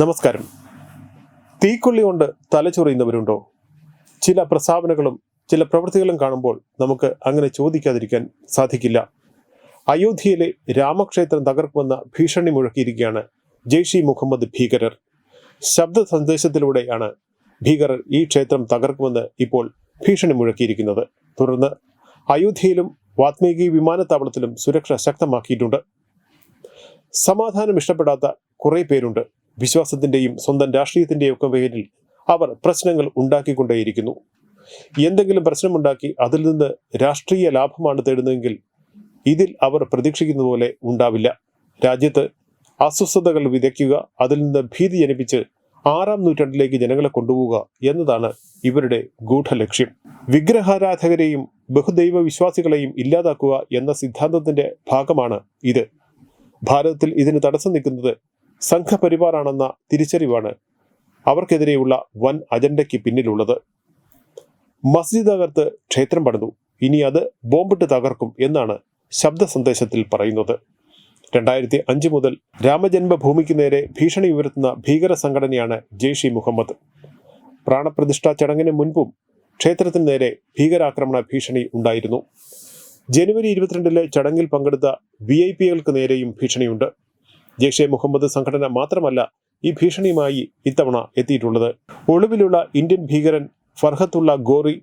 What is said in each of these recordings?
നമസ്കാരം. തീക്കൊള്ളി കൊണ്ട് തലചൊറിയുന്നവരുണ്ടോ ചില പ്രസ്താവനകളും ചില പ്രവൃത്തികളും കാണുമ്പോൾ നമുക്ക് അങ്ങനെ ചോദിക്കാതിരിക്കാൻ സാധിക്കില്ല. അയോധ്യയിലെ രാമക്ഷേത്രം തകർക്കുമെന്ന ഭീഷണി മുഴക്കിയിരിക്കുകയാണ് ജെയ്ഷി മുഹമ്മദ് ഭീകരർ. ശബ്ദ സന്ദേശത്തിലൂടെയാണ് ഭീകരർ ഈ ക്ഷേത്രം തകർക്കുമെന്ന് ഇപ്പോൾ ഭീഷണി മുഴക്കിയിരിക്കുന്നത്. തുടർന്ന് അയോധ്യയിലും വാത്മീകി വിമാനത്താവളത്തിലും സുരക്ഷ ശക്തമാക്കിയിട്ടുണ്ട്. സമാധാനം ഇഷ്ടപ്പെടാത്ത കുറേ പേരുണ്ട്. വിശ്വാസത്തിന്റെയും സ്വന്തം രാഷ്ട്രീയത്തിന്റെയും ഒക്കെ പേരിൽ അവർ പ്രശ്നങ്ങൾ ഉണ്ടാക്കിക്കൊണ്ടേയിരിക്കുന്നു. എന്തെങ്കിലും പ്രശ്നമുണ്ടാക്കി അതിൽ നിന്ന് രാഷ്ട്രീയ ലാഭമാണ് തേടുന്നതെങ്കിൽ ഇതിൽ അവർ പ്രതീക്ഷിക്കുന്ന പോലെ ഉണ്ടാവില്ല. രാജ്യത്ത് അസ്വസ്ഥതകൾ വിതയ്ക്കുക അതിൽ നിന്ന് ഭീതി ജനിപ്പിച്ച് ആറാം നൂറ്റാണ്ടിലേക്ക് ജനങ്ങളെ കൊണ്ടുപോവുക എന്നതാണ് ഇവരുടെ ഗൂഢലക്ഷ്യം. വിഗ്രഹാരാധകരെയും ബഹുദൈവ വിശ്വാസികളെയും ഇല്ലാതാക്കുക എന്ന സിദ്ധാന്തത്തിന്റെ ഭാഗമാണ് ഇത്. ഭാരതത്തിൽ ഇതിന് തടസ്സം നിൽക്കുന്നത് സംഘപരിവാറാണെന്ന തിരിച്ചറിവാണ് അവർക്കെതിരെയുള്ള വൻ അജണ്ടയ്ക്ക് പിന്നിലുള്ളത്. മസ്ജിദ് തകർത്ത് ക്ഷേത്രം പണിതു. ഇനി അത് ബോംബിട്ട് തകർക്കും എന്നാണ് ശബ്ദ സന്ദേശത്തിൽ പറയുന്നത്. രണ്ടായിരത്തി അഞ്ച് മുതൽ രാമജന്മഭൂമിക്ക് നേരെ ഭീഷണി ഉയർത്തുന്ന ഭീകര സംഘടനയാണ് ജെയ്ഷി മുഹമ്മദ്. പ്രാണപ്രതിഷ്ഠാ ചടങ്ങിന് മുൻപും ക്ഷേത്രത്തിന് നേരെ ഭീകരാക്രമണ ഭീഷണി ഉണ്ടായിരുന്നു. ജനുവരി ഇരുപത്തിരണ്ടിലെ ചടങ്ങിൽ പങ്കെടുത്ത വി ഐ പികൾക്ക് നേരെയും ഭീഷണിയുണ്ട്. ജെയ്ഷെ മുഹമ്മദ് സംഘടന മാത്രമല്ല ഈ ഭീഷണിയുമായി ഇത്തവണ എത്തിയിട്ടുള്ളത്. ഒളിവിലുള്ള ഇന്ത്യൻ ഭീകരൻ ഫർഹത്തുള്ള ഗോറി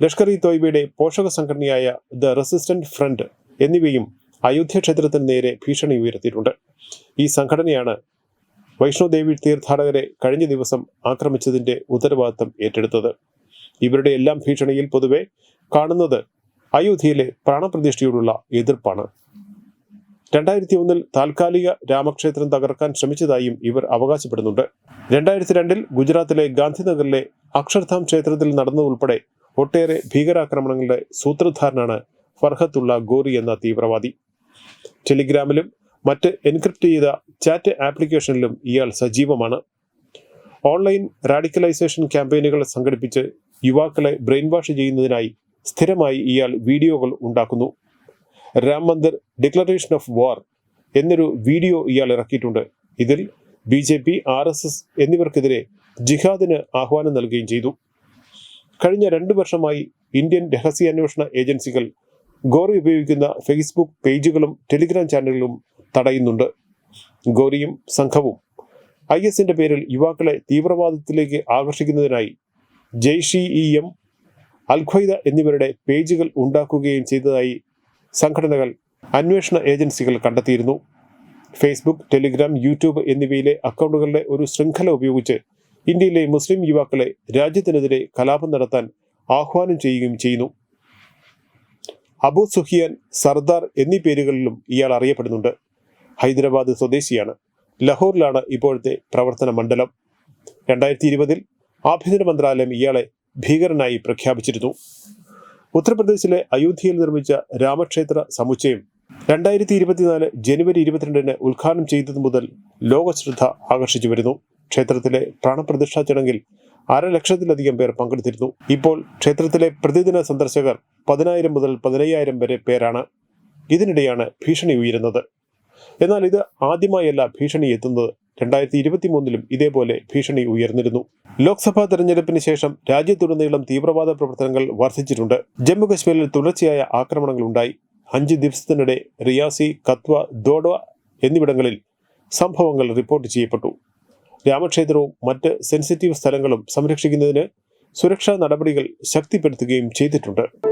ലഷ്കർ ഇ തോയ്ബയുടെ പോഷക സംഘടനയായ ദ റെസിസ്റ്റന്റ് ഫ്രണ്ട് എന്നിവയും അയോധ്യ ക്ഷേത്രത്തിന് നേരെ ഭീഷണി ഉയർത്തിയിട്ടുണ്ട്. ഈ സംഘടനയാണ് വൈഷ്ണോദേവി തീർത്ഥാടകരെ കഴിഞ്ഞ ദിവസം ആക്രമിച്ചതിന്റെ ഉത്തരവാദിത്തം ഏറ്റെടുത്തത്. ഇവരുടെ എല്ലാം ഭീഷണിയിൽ പൊതുവെ കാണുന്നത് അയോധ്യയിലെ പ്രാണപ്രതിഷ്ഠയോടുള്ള എതിർപ്പാണ്. രണ്ടായിരത്തി ഒന്നിൽ താൽക്കാലിക രാമക്ഷേത്രം തകർക്കാൻ ശ്രമിച്ചതായും ഇവർ അവകാശപ്പെടുന്നുണ്ട്. രണ്ടായിരത്തി രണ്ടിൽ ഗുജറാത്തിലെ ഗാന്ധിനഗറിലെ അക്ഷർധാം ക്ഷേത്രത്തിൽ നടന്നതുൾപ്പെടെ ഒട്ടേറെ ഭീകരാക്രമണങ്ങളുടെ സൂത്രധാരനാണ് ഫർഹത്തുള്ള ഗോറി എന്ന തീവ്രവാദി. ടെലിഗ്രാമിലും മറ്റ് എൻക്രിപ്റ്റ് ചെയ്ത ചാറ്റ് ആപ്ലിക്കേഷനിലും ഇയാൾ സജീവമാണ്. ഓൺലൈൻ റാഡിക്കലൈസേഷൻ ക്യാമ്പയിനുകൾ സംഘടിപ്പിച്ച് യുവാക്കളെ ബ്രെയിൻ വാഷ് ചെയ്യുന്നതിനായി സ്ഥിരമായി ഇയാൾ വീഡിയോകൾ ഉണ്ടാക്കുന്നു. Ram Mandir declaration of war എന്നൊരു വീഡിയോ ഇയാൾ ഇറക്കിയിട്ടുണ്ട്. ഇതിൽ B J P R S S എന്നിവർക്കെതിരെ ജിഹാദിന് ആഹ്വാനം നൽകുകയും ചെയ്തു. കഴിഞ്ഞ രണ്ടു വർഷമായി ഇന്ത്യൻ രഹസ്യാന്വേഷണ ഏജൻസികൾ ഗോറി ഉപയോഗിക്കുന്ന ഫേസ്ബുക്ക് പേജുകളും ടെലിഗ്രാം ചാനലുകളും തടയുന്നുണ്ട്. ഗോറിയും സംഘവും ഐ എസിന്റെ പേരിൽ യുവാക്കളെ തീവ്രവാദത്തിലേക്ക് ആകർഷിക്കുന്നതിനായി Jaish e M al Qaeda എന്നിവരുടെ പേജുകൾ ഉണ്ടാക്കുകയും ചെയ്തതായി സംഘടനകൾ അന്വേഷണ ഏജൻസികൾ കണ്ടെത്തിയിരുന്നു. ഫേസ്ബുക്ക് ടെലിഗ്രാം യൂട്യൂബ് എന്നിവയിലെ അക്കൗണ്ടുകളുടെ ഒരു ശൃംഖല ഉപയോഗിച്ച് ഇന്ത്യയിലെ മുസ്ലിം യുവാക്കളെ രാജ്യത്തിനെതിരെ കലാപം നടത്താൻ ആഹ്വാനം ചെയ്യുകയും ചെയ്യുന്നു. അബു സുഹിയാൻ സർദാർ എന്നീ പേരുകളിലും ഇയാൾ അറിയപ്പെടുന്നുണ്ട്. ഹൈദരാബാദ് സ്വദേശിയാണ്. ലഹോറിലാണ് ഇപ്പോഴത്തെ പ്രവർത്തന മണ്ഡലം. രണ്ടായിരത്തി ഇരുപതിൽ ആഭ്യന്തര മന്ത്രാലയം ഇയാളെ ഭീകരനായി പ്രഖ്യാപിച്ചിരുന്നു. ഉത്തർപ്രദേശിലെ അയോധ്യയിൽ നിർമ്മിച്ച രാമക്ഷേത്ര സമുച്ചയം രണ്ടായിരത്തി ഇരുപത്തിനാല് ജനുവരി ഇരുപത്തിരണ്ടിന് ഉദ്ഘാടനം ചെയ്തതു മുതൽ ലോകശ്രദ്ധ ആകർഷിച്ചു വരുന്നു. ക്ഷേത്രത്തിലെ പ്രാണപ്രതിഷ്ഠാ ചടങ്ങിൽ അരലക്ഷത്തിലധികം പേർ പങ്കെടുത്തിരുന്നു. ഇപ്പോൾ ക്ഷേത്രത്തിലെ പ്രതിദിന സന്ദർശകർ പതിനായിരം മുതൽ പതിനയ്യായിരം വരെ പേരാണ്. ഇതിനിടെയാണ് ഭീഷണി ഉയരുന്നത്. എന്നാൽ ഇത് ആദ്യമായല്ല ഭീഷണി എത്തുന്നത്. രണ്ടായിരത്തി ഇരുപത്തി മൂന്നിലും ഇതേപോലെ ഭീഷണി ഉയർന്നിരുന്നു. ലോക്സഭാ തെരഞ്ഞെടുപ്പിന് ശേഷം രാജ്യത്തുടനീളം തീവ്രവാദ പ്രവർത്തനങ്ങൾ വർദ്ധിച്ചിട്ടുണ്ട്. ജമ്മുകശ്മീരിൽ തുടർച്ചയായ ആക്രമണങ്ങൾ ഉണ്ടായി. അഞ്ച് ദിവസത്തിനിടെ റിയാസി കത്വ ദോഡ എന്നിവിടങ്ങളിൽ സംഭവങ്ങൾ റിപ്പോർട്ട് ചെയ്യപ്പെട്ടു. രാമക്ഷേത്രവും മറ്റ് സെൻസിറ്റീവ് സ്ഥലങ്ങളും സംരക്ഷിക്കുന്നതിന് സുരക്ഷാ നടപടികൾ ശക്തിപ്പെടുത്തുകയും ചെയ്തിട്ടുണ്ട്.